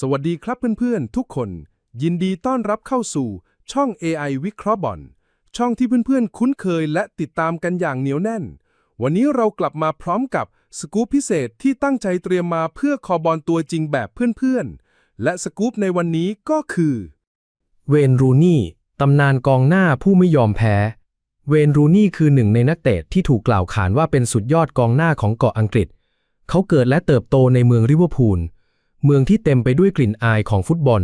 สวัสดีครับเพื่อนๆ ทุกคน ยินดีต้อนรับเข้าสู่ ช่อง AI วิเคราะห์บอลช่องที่เพื่อนๆ คุ้นเคยและติดตามกันอย่างเหนียวแน่น วันนี้เรากลับมาพร้อมกับสกู๊ปพิเศษที่ตั้งใจเตรียมมาเพื่อคอบอลตัวจริงแบบเพื่อนๆ และสกู๊ปในวันนี้ก็คือ เวนรูนี่ตำนานกองหน้าผู้ไม่ยอมแพ้ เวนรูนี่คือหนึ่งในนักเตะที่ถูกกล่าวขานว่าเป็นสุดยอดกองหน้าของเกาะอังกฤษ เขาเกิดและเติบโตในเมืองริเวอร์พูล เมืองที่เต็มไปด้วยกลิ่นอายของฟุตบอล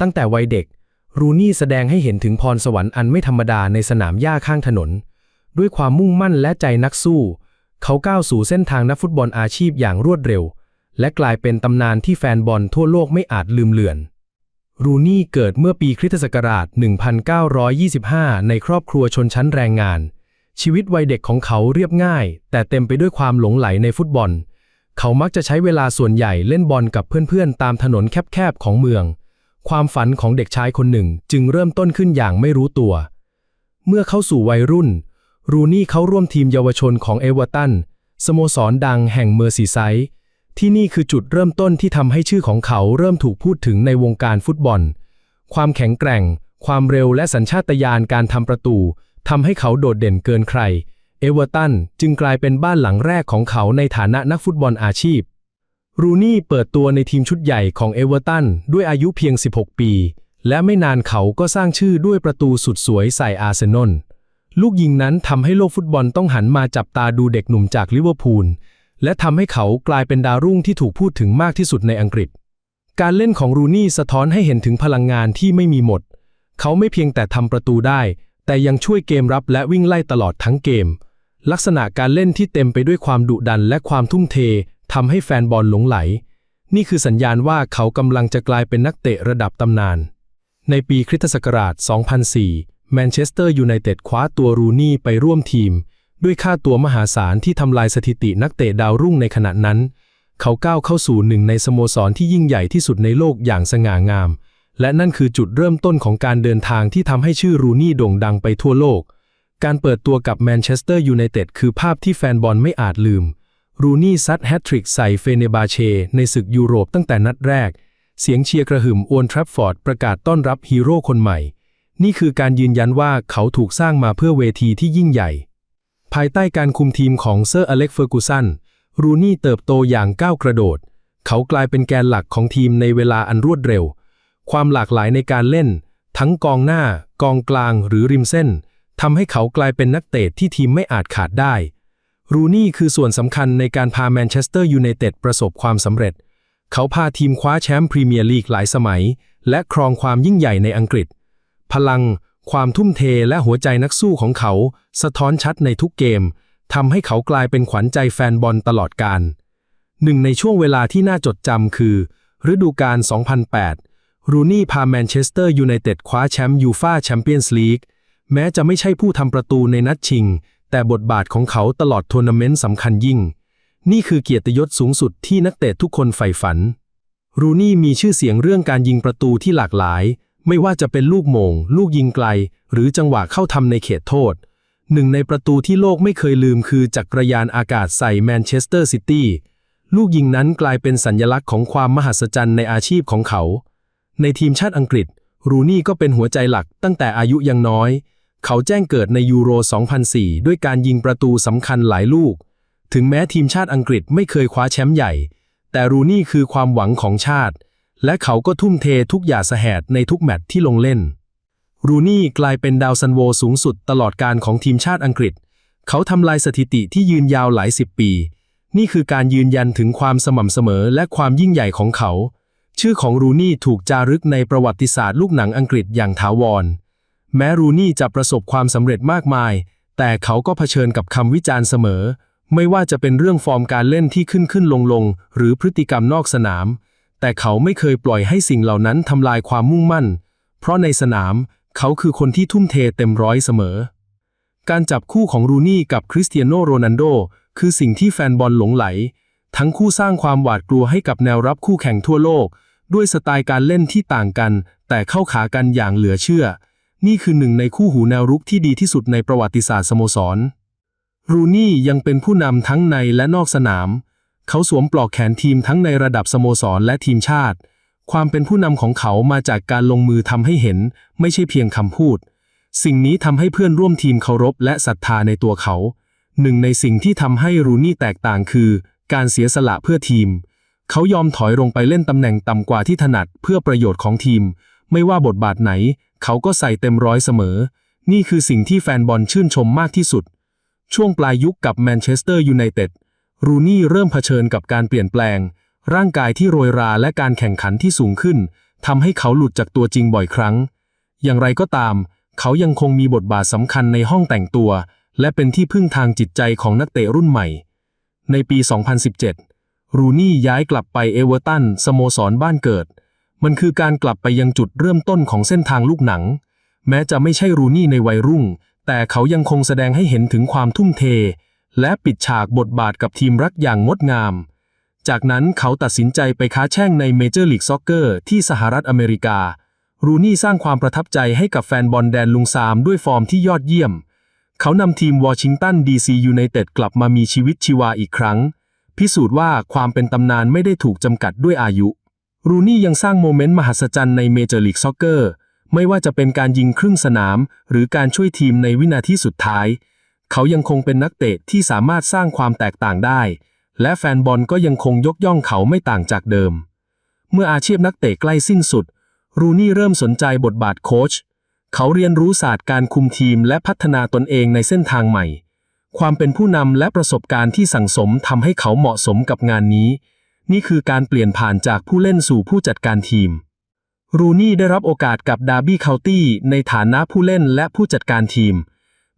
ตั้งแต่วัยเด็ก รูนี่แสดงให้เห็นถึงพรสวรรค์อันไม่ธรรมดาในสนามหญ้าข้างถนน ด้วยความมุ่งมั่นและใจนักสู้ เขาก้าวสู่เส้นทางนักฟุตบอลอาชีพอย่างรวดเร็ว และกลายเป็นตำนานที่แฟนบอลทั่วโลกไม่อาจลืมเลือน รูนี่เกิดเมื่อปีคริสตศักราช 1925 ในครอบครัวชนชั้นแรงงาน ชีวิตวัยเด็กของเขาเรียบง่าย แต่เต็มไปด้วยความหลงไหลในฟุตบอล เขามักจะใช้เวลาส่วนใหญ่เล่นบอลกับเพื่อนๆ ตามถนนแคบๆ ของเมือง ความฝันของเด็กชายคนหนึ่งจึงเริ่มต้นขึ้นอย่างไม่รู้ตัว เมื่อเข้าสู่วัยรุ่น รูนี่เขาร่วมทีมเยาวชนของเอเวอร์ตัน สโมสรดังแห่งเมอร์ซีไซด์ที่นี่คือจุดเริ่มต้นที่ทำให้ชื่อของเขาเริ่มถูกพูดถึงในวงการฟุตบอล ความแข็งแกร่ง ความเร็วและสัญชาตญาณการทำประตูทำให้เขาโดดเด่นเกินใคร เอเวอร์ตันจึงกลายเป็นบ้านหลังแรกของเขาในฐานะนักฟุตบอลอาชีพ รูนี่เปิดตัวในทีมชุดใหญ่ของเอเวอร์ตันด้วยอายุเพียง 16 ปี และไม่นานเขาก็สร้างชื่อด้วยประตูสุดสวยใส่อาร์เซนอล ลูกยิงนั้นทำให้โลกฟุตบอลต้องหันมาจับตาดูเด็กหนุ่มจากลิเวอร์พูล และทำให้เขากลายเป็นดาวรุ่งที่ถูกพูดถึงมากที่สุดในอังกฤษ การเล่นของรูนี่สะท้อนให้เห็นถึงพลังงานที่ไม่มีหมด เขาไม่เพียงแต่ทำประตูได้ แต่ยังช่วยเกมรับและวิ่งไล่ตลอดทั้งเกม ลักษณะการเล่นที่เต็มไปด้วยความดุดันและความทุ่มเททำให้แฟนบอลหลงไหล นี่คือสัญญาณว่าเขากำลังจะกลายเป็นนักเตะระดับตำนาน ในปีคริสตศักราช 2004 แมนเชสเตอร์ยูไนเต็ดคว้าตัวรูนี่ไปร่วมทีม ด้วยค่าตัวมหาศาลที่ทำลายสถิตินักเตะดาวรุ่งในขณะนั้น เขาก้าวเข้าสู่หนึ่งในสโมสรที่ยิ่งใหญ่ที่สุดในโลกอย่างสง่างาม และนั่นคือจุดเริ่มต้นของการเดินทางที่ทำให้ชื่อรูนี่โด่งดังไปทั่วโลก การเปิดตัวกับแมนเชสเตอร์ยูไนเต็ดคือภาพที่แฟนบอลไม่อาจลืม รูนี่ซัดแฮตทริกใส่เฟเนบาเช ในศึกยุโรปตั้งแต่นัดแรก เสียงเชียร์กระหึ่มอวนทรัฟฟอร์ดประกาศต้อนรับฮีโร่คนใหม่ นี่คือการยืนยันว่าเขาถูกสร้างมาเพื่อเวทีที่ยิ่งใหญ่ ภายใต้การคุมทีมของเซอร์อเล็กเฟอร์กูสัน รูนี่เติบโตอย่างก้าวกระโดด เขากลายเป็นแกนหลักของทีมในเวลาอันรวดเร็ว ความหลากหลายในการเล่น ทั้งกองหน้า กองกลางหรือริมเส้น ทำให้เขากลายเป็นนักเตะที่ทีมไม่อาจขาดได้ รูนี่คือส่วนสำคัญในการพาแมนเชสเตอร์ยูไนเต็ดประสบความสำเร็จ เขาพาทีมคว้าแชมป์พรีเมียร์ลีกหลายสมัย และครองความยิ่งใหญ่ในอังกฤษ พลัง ความทุ่มเทและหัวใจนักสู้ของเขา สะท้อนชัดในทุกเกมทำให้เขากลายเป็นขวัญใจแฟนบอลตลอดกาลหนึ่งในช่วงเวลาที่น่าจดจำคือ ฤดูกาล 2008 รูนี่พาแมนเชสเตอร์ยูไนเต็ดคว้าแชมป์ยูฟ่าแชมเปี้ยนส์ลีก แม้จะไม่ใช่ผู้ทำประตูในนัดชิง แต่บทบาทของเขาตลอดทัวร์นาเมนต์สำคัญยิ่ง นี่คือเกียรติยศสูงสุดที่นักเตะทุกคนใฝ่ฝัน รูนี่มีชื่อเสียงเรื่องการยิงประตูที่หลากหลาย ไม่ว่าจะเป็นลูกโมง ลูกยิงไกล หรือจังหวะเข้าทำในเขตโทษ หนึ่งในประตูที่โลกไม่เคยลืมคือจักรยานอากาศใส่แมนเชสเตอร์ซิตี้ลูกยิงนั้นกลายเป็นสัญญลักษณ์ของความมหัศจรรย์ในอาชีพของเขา ในทีมชาติอังกฤษ รูนี่ก็เป็นหัวใจหลักตั้งแต่อายุยังน้อย เขาแจ้งเกิดในยูโร 2004 ด้วยการยิงประตูสำคัญหลายลูก ถึงแม้ทีมชาติอังกฤษไม่เคยคว้าแชมป์ใหญ่ แต่รูนี่คือความหวังของชาติ และเขาก็ทุ่มเททุกอย่างสแหดในทุกแมตช์ที่ลงเล่น รูนี่กลายเป็นดาวซันโวสูงสุดตลอดการของทีมชาติอังกฤษ เขาทำลายสถิติที่ยืนยาวหลายสิบปี นี่คือการยืนยันถึงความสม่ำเสมอและความยิ่งใหญ่ของเขา ชื่อของรูนี่ถูกจารึกในประวัติศาสตร์ลูกหนังอังกฤษอย่างถาวร แม้รูนี่จะประสบความสำเร็จมากมาย แต่เขาก็เผชิญกับคำวิจารณ์เสมอ ไม่ว่าจะเป็นเรื่องฟอร์มการเล่นที่ขึ้นขึ้นลงลงหรือพฤติกรรมนอกสนาม แต่เขาไม่เคยปล่อยให้สิ่งเหล่านั้นทำลายความมุ่งมั่น เพราะในสนามเขาคือคนที่ทุ่มเทเต็มร้อยเสมอ การจับคู่ของรูนี่กับคริสเตียโนโรนัลโดคือสิ่งที่แฟนบอลหลงไหล ทั้งคู่สร้างความหวาดกลัวให้กับแนวรับคู่แข่งทั่วโลก ด้วยสไตล์การเล่นที่ต่างกัน แต่เข้าขากันอย่างเหลือเชื่อ นี่คือหนึ่งในคู่หูแนวรุกที่ดีที่สุดในประวัติศาสตร์สโมสร รูนี่ยังเป็นผู้นำทั้งในและนอกสนาม เขาสวมปลอกแขนทีมทั้งในระดับสโมสรและทีมชาติ ความเป็นผู้นำของเขามาจากการลงมือทำให้เห็น ไม่ใช่เพียงคำพูด สิ่งนี้ทำให้เพื่อนร่วมทีมเคารพและศรัทธาในตัวเขา หนึ่งในสิ่งที่ทำให้รูนี่แตกต่างคือ การเสียสละเพื่อทีม เขายอมถอยลงไปเล่นตำแหน่งต่ำกว่าที่ถนัดเพื่อประโยชน์ของทีม ไม่ว่าบทบาทไหน เขาก็ใส่เต็มร้อยเสมอ นี่คือสิ่งที่แฟนบอลชื่นชมมากที่สุด ช่วงปลายยุคกับแมนเชสเตอร์ยูไนเต็ด รูนี่เริ่มเผชิญกับการเปลี่ยนแปลง ร่างกายที่โรยราและการแข่งขันที่สูงขึ้นทำให้เขาหลุดจากตัวจริงบ่อยครั้ง อย่างไรก็ตาม เขายังคงมีบทบาทสำคัญในห้องแต่งตัว และเป็นที่พึ่งทางจิตใจของนักเตะรุ่นใหม่ ในปี 2017 รูนี่ย้ายกลับไปเอเวอร์ตันสโมสรบ้านเกิด มันคือการกลับไปยังจุดเริ่มต้นของเส้นทางลูกหนัง แม้จะไม่ใช่รูนี่ในวัยรุ่ง แต่เขายังคงแสดงให้เห็นถึงความทุ่มเท และปิดฉากบทบาทกับทีมรักอย่างงดงาม จากนั้นเขาตัดสินใจไปค้าแช่งในเมเจอร์ลีกซ็อกเกอร์ที่สหรัฐอเมริการูนี่สร้างความประทับใจให้กับแฟนบอลแดนลุงซามด้วยฟอร์มที่ยอดเยี่ยม เขานำทีมวอชิงตันดีซียูไนเต็ดกลับมามีชีวิตชีวาอีกครั้ง พิสูจน์ว่าความเป็นตำนานไม่ได้ถูกจำกัดด้วยอายุ รูนี่ยังสร้างโมเมนต์มหัศจรรย์ในเมเจอร์ลีกซ็อกเกอร์ไม่ว่าจะเป็นการยิงครึ่งสนาม หรือการช่วยทีมในวินาทีสุดท้าย เขายังคงเป็นนักเตะที่สามารถสร้างความแตกต่างได้ และแฟนบอลก็ยังคงยกย่องเขาไม่ต่างจากเดิม เมื่ออาชีพนักเตะใกล้สิ้นสุด รูนี่เริ่มสนใจบทบาทโค้ชเขาเรียนรู้ศาสตร์การคุมทีมและพัฒนาตนเองในเส้นทางใหม่ ความเป็นผู้นำและประสบการณ์ที่สั่งสมทำให้เขาเหมาะสมกับงานนี้ นี่คือการเปลี่ยนผ่านจากผู้เล่นสู่ผู้จัดการทีม รูนี่ได้รับโอกาสกับดาร์บี้เคานตี้ในฐานะผู้เล่นและผู้จัดการทีม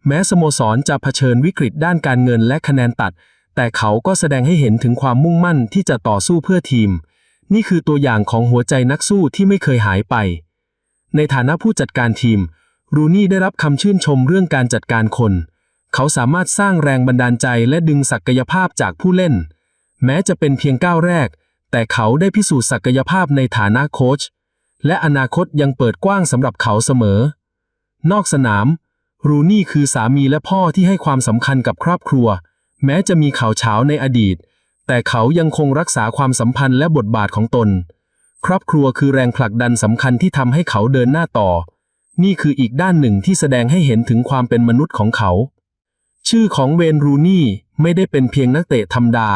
แม้สโมสรจะเผชิญวิกฤตด้านการเงินและคะแนนตัด แต่เขาก็แสดงให้เห็นถึงความมุ่งมั่นที่จะต่อสู้เพื่อทีม นี่คือตัวอย่างของหัวใจนักสู้ที่ไม่เคยหายไป ในฐานะผู้จัดการทีม รูนี่ได้รับคำชื่นชมเรื่องการจัดการคน เขาสามารถสร้างแรงบันดาลใจและดึงศักยภาพจากผู้เล่น แม้จะเป็นเพียงก้าวแรก แต่เขาได้พิสูจน์ศักยภาพในฐานะโค้ชและอนาคตยังเปิดกว้างสำหรับเขาเสมอ นอกสนาม รูนี่คือสามีและพ่อที่ให้ความสำคัญกับครอบครัว แม้จะมีข่าวเช้าในอดีต แต่เขายังคงรักษาความสัมพันธ์และบทบาทของตน ครอบครัวคือแรงผลักดันสำคัญที่ทำให้เขาเดินหน้าต่อ นี่คืออีกด้านหนึ่งที่แสดงให้เห็นถึงความเป็นมนุษย์ของเขา ชื่อของเวนรูนี่ไม่ได้เป็นเพียงนักเตะธรรมดา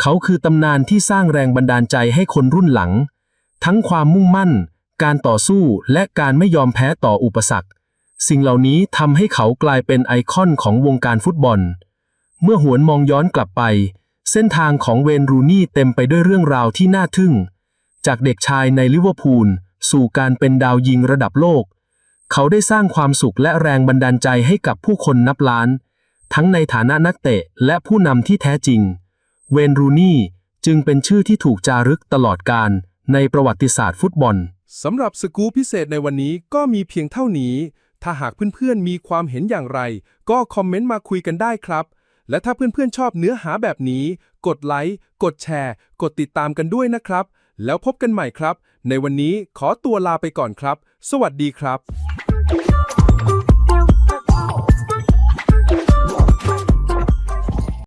เขาคือตำนานที่สร้างแรงบันดาลใจให้คนรุ่นหลัง ทั้งความมุ่งมั่น การต่อสู้และการไม่ยอมแพ้ต่ออุปสรรค สิ่งเหล่านี้ทำให้เขากลายเป็นไอคอนของวงการฟุตบอล เมื่อหวนมองย้อนกลับไป เส้นทางของเวนรูนี่เต็มไปด้วยเรื่องราวที่น่าทึ่ง จากเด็กชายในลิเวอร์พูลสู่การเป็นดาวยิงระดับโลก เขาได้สร้างความสุขและแรงบันดาลใจให้กับผู้คนนับล้าน ทั้งในฐานะนักเตะและผู้นำที่แท้จริง เวนรูนี่จึงเป็นชื่อที่ถูกจารึกตลอดการในประวัติศาสตร์ฟุตบอลสำหรับสกู๊ปพิเศษในวันนี้ก็มีเพียงเท่านี้ ถ้าหากเพื่อนๆมีความเห็นอย่างไร ก็คอมเมนต์มาคุยกันได้ครับ และถ้าเพื่อนๆชอบเนื้อหาแบบนี้ กดไลค์ กดแชร์ กดติดตามกันด้วยนะครับ แล้วพบกันใหม่ครับ ในวันนี้ขอตัวลาไปก่อนครับ สวัสดีครับ